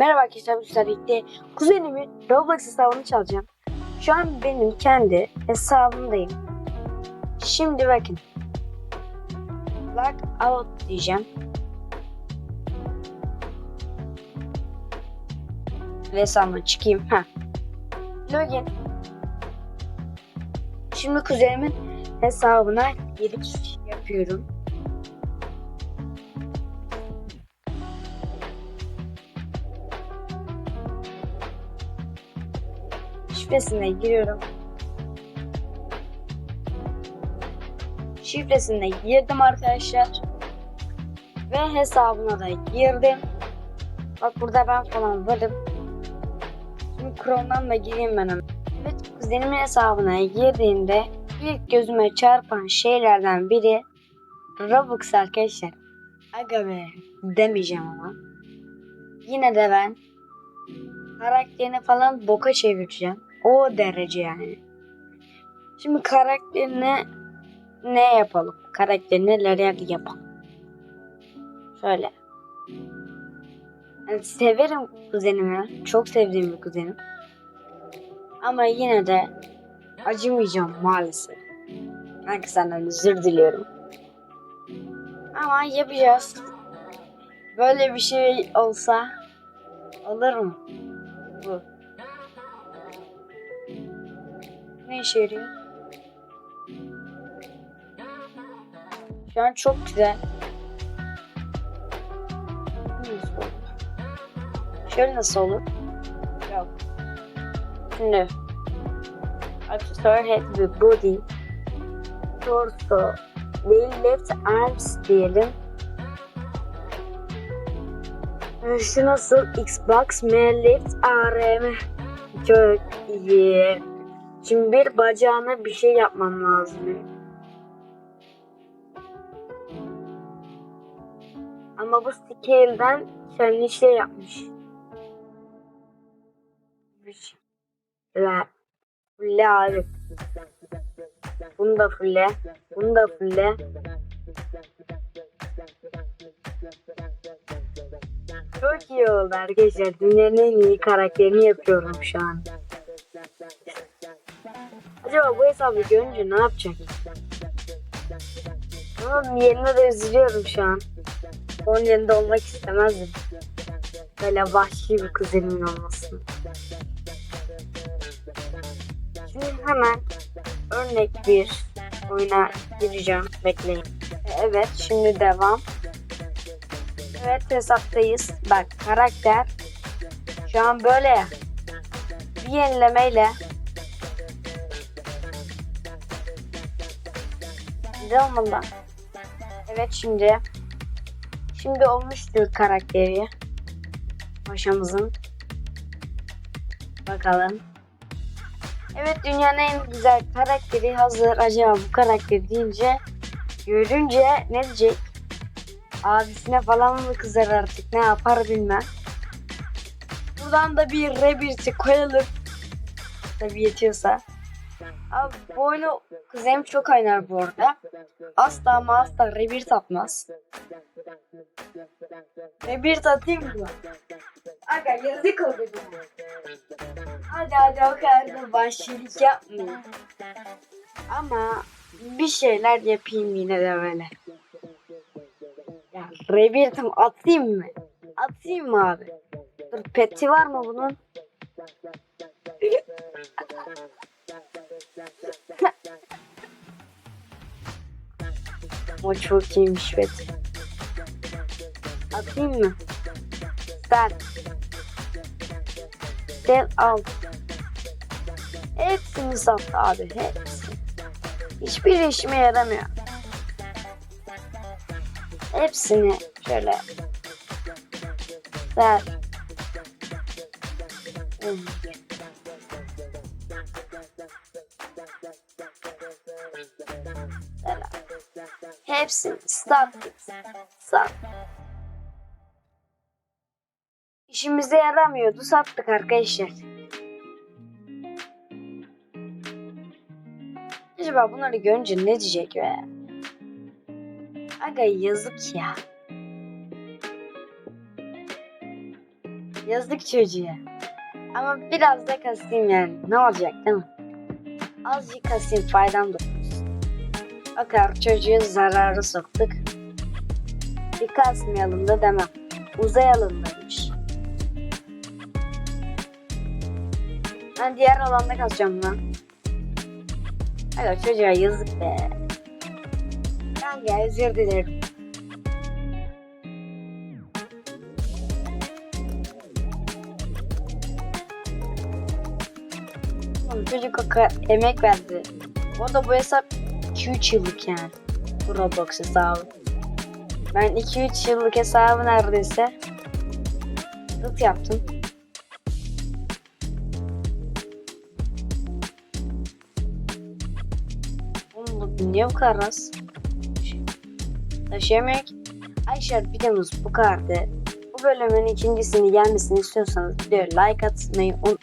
Merhaba arkadaşlar bu sizlerle birlikte kuzenimin Roblox hesabını çalacağım. Şu an benim kendi hesabımdayım. Şimdi bakın. Log out diyeceğim. Ve hesabıma çıkayım. Ha. Login. Şimdi kuzenimin hesabına giriş yapıyorum. Şifresine giriyorum. Şifresine girdim arkadaşlar. Ve hesabına da girdim. Bak burada ben falan varım. Şimdi Chrome'dan da gireyim ben hemen. Evet kuzenimin hesabına girdiğimde ilk gözüme çarpan şeylerden biri Robux arkadaşlar. Aga be demeyeceğim ama. Yine de ben karakterini falan boka çevireceğim. O derece yani. Şimdi karakterine ne yapalım? Karakterine neler yapalım? Şöyle. Yani severim kuzenimi. Çok sevdiğim bir kuzenim. Ama yine de acımayacağım maalesef. Kanka senden özür diliyorum. Ama yapacağız. Böyle bir şey olsa olur mu? Bu. Ne işe yarıyor? Şu an çok güzel. Nasıl olur? Şöyle nasıl olur? Yok. Şimdi. Aksesuar head ve body. Torso. Değil left arms diyelim. Şu nasıl? Xbox M left ARM. Çok iyi. Şimdi bir bacağına bir şey yapmam lazım. Ama bu scale'den kendi şey yapmış. La. Fulle abi. Bunu da fulle. Bunu da fulle. Çok iyi oldu arkadaşlar. Dünyanın en iyi karakterini yapıyorum şu an. Acaba bu hesabı görünce ne yapacak? Ama yerine de üzülüyorum şu an. Onun yerinde olmak istemezdim. Böyle vahşi bir kuzenimin olmasını. Şimdi hemen örnek bir oyuna gireceğim. Bekleyin. Evet şimdi devam. Evet hesaptayız. Bak karakter şu an böyle ya. Bir yenilemeyle Güzel olmalı. Evet şimdi. Şimdi olmuştur karakteri. Paşamızın. Bakalım. Evet dünyanın en güzel karakteri hazır. Acaba bu karakter deyince görünce ne diyecek? Abisine falan mı kızar artık ne yapar bilmem. Buradan da bir rebirti koyalım. Tabi yetiyorsa. Abi bu oyunu kuzenim çok oynar bu arada. Asla ama asla rebirth atmaz. Rebirth atayım mı? Aga yazık oldu bana. Hadi hadi o kadar da vahşilik yapmayayım. Ama bir şeyler yapayım yine de böyle. Ya rebirth'im atayım mı? Atayım mı abi? Dur peti var mı bunun? O çok iyiymiş pet. Atayım mı? Sen. Gel al. Hepsini sattı abi hepsi. Hiçbir işime yaramıyor. Hepsini şöyle ver. Hmm. Hepsini sattık. Sat. İşimize yaramıyordu sattık arkadaşlar. Acaba bunları görünce ne diyecek be? Aga yazık ya. Yazık çocuğa. Ama biraz da kasayım yani. Ne olacak değil mi? Azıcık kasayım faydam dokunsun. O kadar çocuğu zararı soktuk. Bir kasmayalım da demem. Uzayalım demiş. Ben diğer alanda kasacağım lan. Aga çocuğa yazık be. Kanka özür dilerim. Oğlum çocuk emek verdi. O da bu hesap 2-3 yıllık yani. Roblox hesabı. Ben 2-3 yıllık hesabı neredeyse Rıt yaptım. Bu niye bu kadar az? Taşıyamıyor ki. Ayşer videomuz bu kadardı. Bu bölümün ikincisini gelmesini istiyorsanız videoya like atmayı unutmayın.